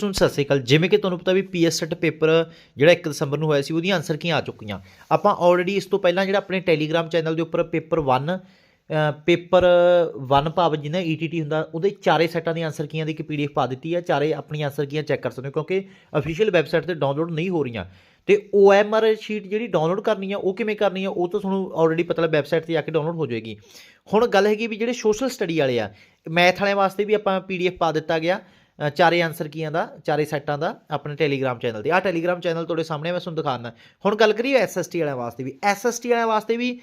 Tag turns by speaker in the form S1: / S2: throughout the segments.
S1: ਸੁਣ ਸਤਿ ਸ਼੍ਰੀ ਅਕਾਲ। ਜਿਵੇਂ ਕਿ ਤੁਹਾਨੂੰ ਪਤਾ ਵੀ ਪੀਐਸਐਟ ਪੇਪਰ ਜਿਹੜਾ 1 ਦਸੰਬਰ ਨੂੰ ਹੋਇਆ ਸੀ, ਉਹਦੀਆਂ ਆਨਸਰ ਕੀਆਂ ਆ ਚੁੱਕੀਆਂ। ਆਪਾਂ ਆਲਰੇਡੀ ਇਸ ਤੋਂ ਪਹਿਲਾਂ ਜਿਹੜਾ ਆਪਣੇ ਟੈਲੀਗ੍ਰਾਮ ਚੈਨਲ ਦੇ ਉੱਪਰ ਪੇਪਰ 1 ਪੇਪਰ 1 ਭਾਵ ਜਿਹਨਾਂ ਈਟੀਟੀ ਹੁੰਦਾ, ਉਹਦੇ ਚਾਰੇ ਸੈਟਾਂ ਦੀਆਂ ਆਨਸਰ ਕੀਆਂ ਦੀ ਇੱਕ ਪੀਡੀਐਫ ਪਾ ਦਿੱਤੀ ਹੈ ਚਾਰੇ ਆਪਣੀ ਆਨਸਰ ਕੀਆਂ ਚੈੱਕ ਕਰ ਸਕਦੇ ਹੋ, ਕਿਉਂਕਿ ਅਫੀਸ਼ੀਅਲ ਵੈਬਸਾਈਟ ਤੇ ਡਾਊਨਲੋਡ ਨਹੀਂ ਹੋ ਰਹੀਆਂ। ਤੇ OMR ਸ਼ੀਟ ਜਿਹੜੀ ਡਾਊਨਲੋਡ ਕਰਨੀ ਆ, ਉਹ ਕਿਵੇਂ ਕਰਨੀ ਆ, ਉਹ ਤਾਂ ਤੁਹਾਨੂੰ ਆਲਰੇਡੀ ਪਤਾ ਲੱਗ ਵੈਬਸਾਈਟ ਤੇ ਜਾ ਕੇ ਡਾਊਨਲੋਡ ਹੋ ਜਾਏਗੀ। ਹੁਣ ਗੱਲ ਹੈਗੀ ਵੀ ਜਿਹੜੇ ਸੋਸ਼ਲ ਸਟੱਡੀ ਵਾਲੇ ਆ ਮੈਥ ਵਾਲਿਆਂ ਵਾਸਤੇ ਵੀ ਆਪਾਂ ਪੀਡੀਐਫ ਪਾ ਦਿੱਤਾ ਗਿਆ। ਚਾਰੇ ਆਨਸਰ ਕੀਆਂ ਦਾ, ਚਾਰੇ ਸੈਟਾਂ ਦਾ ਆਪਣੇ ਟੈਲੀਗ੍ਰਾਮ ਚੈਨਲ ਤੇ। ਆਹ ਟੈਲੀਗ੍ਰਾਮ ਚੈਨਲ ਤੁਹਾਡੇ ਸਾਹਮਣੇ ਮੈਂ ਤੁਹਾਨੂੰ ਦਿਖਾਉਣਾ ਹੁਣ ਗੱਲ ਕਰੀਏ ਐਸਐਸਟੀ ਵਾਲਿਆਂ ਵਾਸਤੇ ਵੀ। ਐਸਐਸਟੀ ਵਾਲਿਆਂ ਵਾਸਤੇ ਵੀ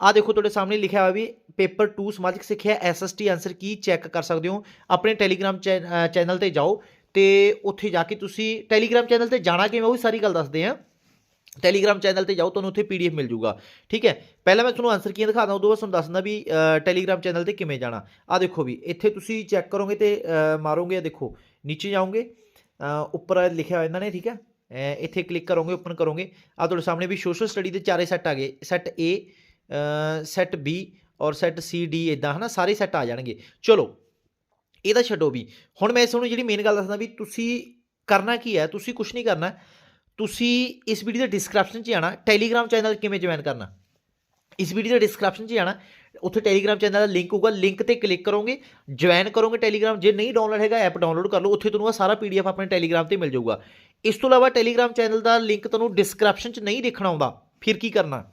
S1: ਆਹ ਦੇਖੋ ਤੁਹਾਡੇ ਸਾਹਮਣੇ ਲਿਖਿਆ ਹੋਇਆ ਵੀ ਪੇਪਰ 2 ਸਮਾਜਿਕ ਸਿੱਖਿਆ ਐਸਐਸਟੀ ਆਨਸਰ ਕੀ ਚੈੱਕ ਕਰ ਸਕਦੇ ਹੋ? ਆਪਣੇ ਟੈਲੀਗ੍ਰਾਮ ਚੈਨਲ ਤੇ ਜਾਓ ਤੇ ਉੱਥੇ ਜਾ ਕੇ ਤੁਸੀਂ ਟੈਲੀਗ੍ਰਾਮ ਚੈਨਲ ਤੇ ਜਾਣਾ ਕਿਵੇਂ, ਉਹ ਵੀ ਸਾਰੀ ਗੱਲ ਦੱਸਦੇ ਆ ਟੈਲੀਗ੍ਰਾਮ ਚੈਨਲ ਤੇ ਜਾਓ, ਤੁਹਾਨੂੰ ਉੱਥੇ ਪੀਡੀਐਫ ਮਿਲ ਜੂਗਾ ਠੀਕ ਹੈ? ਪਹਿਲਾਂ ਮੈਂ ਤੁਹਾਨੂੰ ਆਨਸਰ ਕੀ ਦਿਖਾਦਾ ਉਦੋਂ ਬਾਅਦ ਤੁਹਾਨੂੰ ਦੱਸਦਾ ਵੀ ਟੈਲੀਗ੍ਰਾਮ ਚੈਨਲ ਤੇ ਕਿਵੇਂ ਜਾਣਾ। ਆ ਦੇਖੋ ਵੀ, ਇੱਥੇ ਤੁਸੀਂ ਚੈੱਕ ਕਰੋਗੇ ਤੇ ਮਾਰੋਗੇ ਇਹ ਦੇਖੋ, ਨੀਚੇ ਜਾਓਗੇ ਉੱਪਰ ਲਿਖਿਆ ਹੋਇਆ ਇਹਨਾਂ ਨੇ, ਠੀਕ ਹੈ? ਇੱਥੇ ਕਲਿੱਕ ਕਰੋਗੇ ਓਪਨ ਕਰੋਗੇ। ਆ ਤੁਹਾਡੇ ਸਾਹਮਣੇ ਵੀ ਸੋਸ਼ਲ ਸਟੱਡੀ ਦੇ ਚਾਰੇ ਸੈੱਟ ਆ ਗਏ। ਸੈੱਟ ਏ ਸੈੱਟ ਬੀ ਔਰ ਸੈੱਟ C, D ਇਦਾਂ ਹਨਾ? ਸਾਰੇ ਸੈੱਟ ਆ ਜਾਣਗੇ। ਚਲੋ, ਇਹਦਾ ਛੱਡੋ ਵੀ। ਹੁਣ ਮੈਂ ਇਸ ਨੂੰ ਜਿਹੜੀ ਮੇਨ ਗੱਲ ਦੱਸਦਾ ਵੀ ਤੁਸੀਂ ਕਰਨਾ ਕੀ ਹੈ, ਤੁਸੀਂ ਕੁਝ ਨਹੀਂ ਕਰਨਾ। ਤੁਸੀਂ ਇਸ ਵੀਡੀਓ ਦੇ ਡਿਸਕ੍ਰਿਪਸ਼ਨ 'ਚ ਜਾਣਾ ਟੈਲੀਗ੍ਰਾਮ ਚੈਨਲ ਕਿਵੇਂ ਜੁਆਇਨ ਕਰਨਾ? ਇਸ ਵੀਡੀਓ ਦੇ ਡਿਸਕ੍ਰਿਪਸ਼ਨ 'ਚ ਜਾਣਾ ਉੱਥੇ ਟੈਲੀਗ੍ਰਾਮ ਚੈਨਲ ਦਾ ਲਿੰਕ ਹੋਊਗਾ ਲਿੰਕ ਤੇ ਕਲਿੱਕ ਕਰੋਗੇ ਜੁਆਇਨ ਕਰੋਗੇ ਟੈਲੀਗ੍ਰਾਮ ਜੇ ਨਹੀਂ ਡਾਊਨਲੋਡ ਹੈਗਾ ਐਪ ਡਾਊਨਲੋਡ ਕਰ ਲਓ, ਉੱਥੇ ਤੁਹਾਨੂੰ ਆ ਸਾਰਾ ਪੀਡੀਐਫ ਆਪਣੇ ਟੈਲੀਗ੍ਰਾਮ ਤੇ ਮਿਲ ਜਾਊਗਾ। ਇਸ ਤੋਂ ਇਲਾਵਾ ਟੈਲੀਗ੍ਰਾਮ ਚੈਨਲ ਦਾ ਲਿੰਕ ਤੁਹਾਨੂੰ ਡਿਸਕ੍ਰਿਪਸ਼ਨ 'ਚ ਨਹੀਂ ਦੇਖਣਾ ਆਉਂਦਾ, ਫਿਰ ਕੀ ਕਰਨਾ?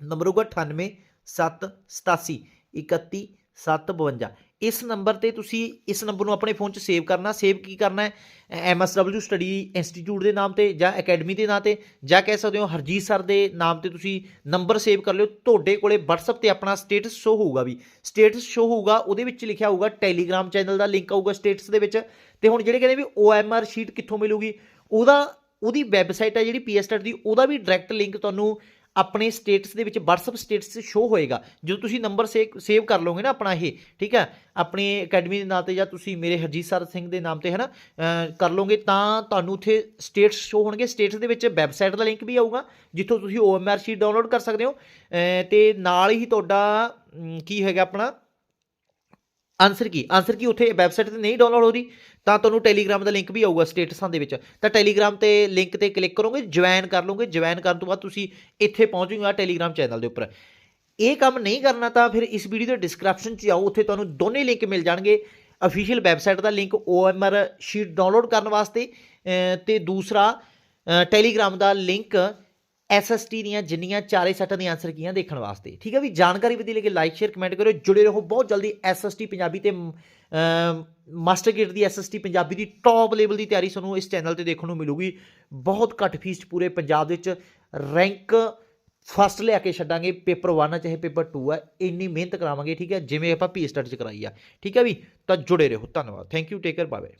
S1: ਨੰਬਰ ਹੋਊਗਾ 98 7 87 31 752 ਇਸ ਨੰਬਰ ਤੇ ਤੁਸੀਂ ਇਸ ਨੰਬਰ ਨੂੰ ਆਪਣੇ ਫੋਨ 'ਚ ਸੇਵ ਕਰਨਾ। ਸੇਵ ਕੀ ਕਰਨਾ ਹੈ? ਐਮਐਸਡਬਲਯੂ ਸਟੱਡੀ ਇੰਸਟੀਚਿਊਟ ਦੇ ਨਾਮ ਤੇ ਜਾਂ ਅਕੈਡਮੀ ਦੇ ਨਾਂ ਤੇ ਜਾਂ ਕਹਿ ਸਕਦੇ ਹੋ ਹਰਜੀਤ ਸਰ ਦੇ ਨਾਮ ਤੇ ਤੁਸੀਂ ਨੰਬਰ ਸੇਵ ਕਰ ਲਿਓ। ਤੁਹਾਡੇ ਕੋਲੇ WhatsApp ਤੇ ਆਪਣਾ ਸਟੇਟਸ ਸ਼ੋ ਹੋਊਗਾ ਵੀ। ਸਟੇਟਸ ਸ਼ੋ ਹੋਊਗਾ, ਉਹਦੇ ਵਿੱਚ ਲਿਖਿਆ ਹੋਊਗਾ ਟੈਲੀਗ੍ਰਾਮ ਚੈਨਲ ਦਾ ਲਿੰਕ ਆਊਗਾ ਸਟੇਟਸ ਦੇ ਵਿੱਚ। ਤੇ ਹੁਣ ਜਿਹੜੇ ਕਹਿੰਦੇ ਵੀ OMR ਸ਼ੀਟ ਕਿੱਥੋਂ ਮਿਲੂਗੀ, ਉਹਦਾ, ਉਹਦੀ ਵੈਬਸਾਈਟ ਹੈ ਜਿਹੜੀ ਪੀਐਸਟੈਟ ਦੀ ਉਹਦਾ ਵੀ ਡਾਇਰੈਕਟ ਲਿੰਕ ਤੁਹਾਨੂੰ ਆਪਣੇ ਸਟੇਟਸ ਦੇ ਵਿੱਚ WhatsApp ਸਟੇਟਸ 'ਤੇ ਸ਼ੋ ਹੋਏਗਾ। ਜਦੋਂ ਤੁਸੀਂ ਨੰਬਰ ਸੇਵ ਕਰ ਲਓਗੇ ਨਾ ਆਪਣਾ ਇਹ, ਠੀਕ ਹੈ? ਆਪਣੀ ਅਕੈਡਮੀ ਦੇ ਨਾਂ ਤੇ ਜਾਂ ਤੁਸੀਂ ਮੇਰੇ ਹਰਜੀਤ ਸਰ ਸਿੰਘ ਦੇ ਨਾਮ ਤੇ ਹੈ ਨਾ ਕਰ ਲਓਗੇ ਤਾਂ ਤੁਹਾਨੂੰ ਉੱਥੇ ਸਟੇਟਸ ਸ਼ੋ ਹੋਣਗੇ। ਸਟੇਟਸ ਦੇ ਵਿੱਚ ਵੈਬਸਾਈਟ ਦਾ ਲਿੰਕ ਵੀ ਆਊਗਾ, ਜਿੱਥੋਂ ਤੁਸੀਂ OMR ਸ਼ੀਟ ਡਾਊਨਲੋਡ ਕਰ ਸਕਦੇ ਹੋ। ਅਹ, ਤੇ ਨਾਲ ਹੀ ਤੁਹਾਡਾ ਕੀ ਹੈਗਾ ਆਪਣਾ? ਆਨਸਰ ਕੀ? ਆਨਸਰ ਕੀ? ਉੱਥੇ ਵੈਬਸਾਈਟ ਤੇ ਨਹੀਂ ਡਾਊਨਲੋਡ ਹੋ ਰਹੀ, ਤਾਂ ਤੁਹਾਨੂੰ ਟੈਲੀਗ੍ਰਾਮ ਦਾ ਲਿੰਕ ਵੀ ਆਊਗਾ ਸਟੇਟਸਾਂ ਦੇ ਵਿੱਚ। ਤਾਂ ਟੈਲੀਗ੍ਰਾਮ ਤੇ ਲਿੰਕ ਤੇ ਕਲਿੱਕ ਕਰੋਗੇ ਜੁਆਇਨ ਕਰ ਲਓਗੇ। ਜੁਆਇਨ ਕਰਨ ਤੋਂ ਬਾਅਦ ਤੁਸੀਂ ਇੱਥੇ ਪਹੁੰਚ ਜਾਓਗੇ ਟੈਲੀਗ੍ਰਾਮ ਚੈਨਲ ਦੇ ਉੱਪਰ। ਇਹ ਕੰਮ ਨਹੀਂ ਕਰਨਾ ਤਾਂ ਫਿਰ ਇਸ ਵੀਡੀਓ ਦੇ ਡਿਸਕ੍ਰਿਪਸ਼ਨ 'ਚ ਆਓ, ਉੱਥੇ ਤੁਹਾਨੂੰ ਦੋਨੇ ਲਿੰਕ ਮਿਲ ਜਾਣਗੇ। ਅਫੀਸ਼ੀਅਲ ਵੈਬਸਾਈਟ ਦਾ ਲਿੰਕ OMR ਸ਼ੀਟ ਡਾਊਨਲੋਡ ਕਰਨ ਵਾਸਤੇ, ਅਹ ਤੇ ਦੂਸਰਾ ਟੈਲੀਗ੍ਰਾਮ ਦਾ ਲਿੰਕ ਐਸਐਸਟੀ ਦੀਆਂ ਜਿੰਨੀਆਂ ਚਾਰੇ ਸੈਟਾਂ ਦੀਆਂ ਆਨਸਰ ਕੀਆਂ ਦੇਖਣ ਵਾਸਤੇ। ਠੀਕ ਹੈ ਵੀ? ਜਾਣਕਾਰੀ ਵਧੀ ਲੱਗੇ ਲਾਈਕ ਸ਼ੇਅਰ ਕਮੈਂਟ ਕਰਿਓ। ਜੁੜੇ ਰਹੋ ਬਹੁਤ ਜਲਦੀ ਐਸਐਸਟੀ ਪੰਜਾਬੀ ਤੇ ਮਾਸਟਰ ਗੇਟ ਦੀ ਐਸਐਸਟੀ ਪੰਜਾਬੀ ਦੀ ਟੌਪ ਲੈਵਲ ਦੀ ਤਿਆਰੀ ਤੁਹਾਨੂੰ ਇਸ ਚੈਨਲ ਤੇ ਦੇਖਣ ਨੂੰ ਮਿਲੂਗੀ। ਬਹੁਤ ਘੱਟ ਫੀਸ ਪੂਰੇ ਪੰਜਾਬ ਦੇ ਵਿੱਚ ਰੈਂਕ ਫਸਟ ਲਿਆ ਕੇ ਛੱਡਾਂਗੇ। ਪੇਪਰ 1 ਚਾਹੇ ਪੇਪਰ 2 ਆ, ਇੰਨੀ ਮਿਹਨਤ ਕਰਾਵਾਂਗੇ, ਠੀਕ ਹੈ? ਜਿਵੇਂ ਆਪਾਂ ਪੀ ਸਟੱਡੀ ਚ ਕਰਾਈ ਆ। ਠੀਕ ਹੈ ਵੀ? ਤਾਂ ਜੁੜੇ ਰਹੋ। ਧੰਨਵਾਦ। Thank you take care bye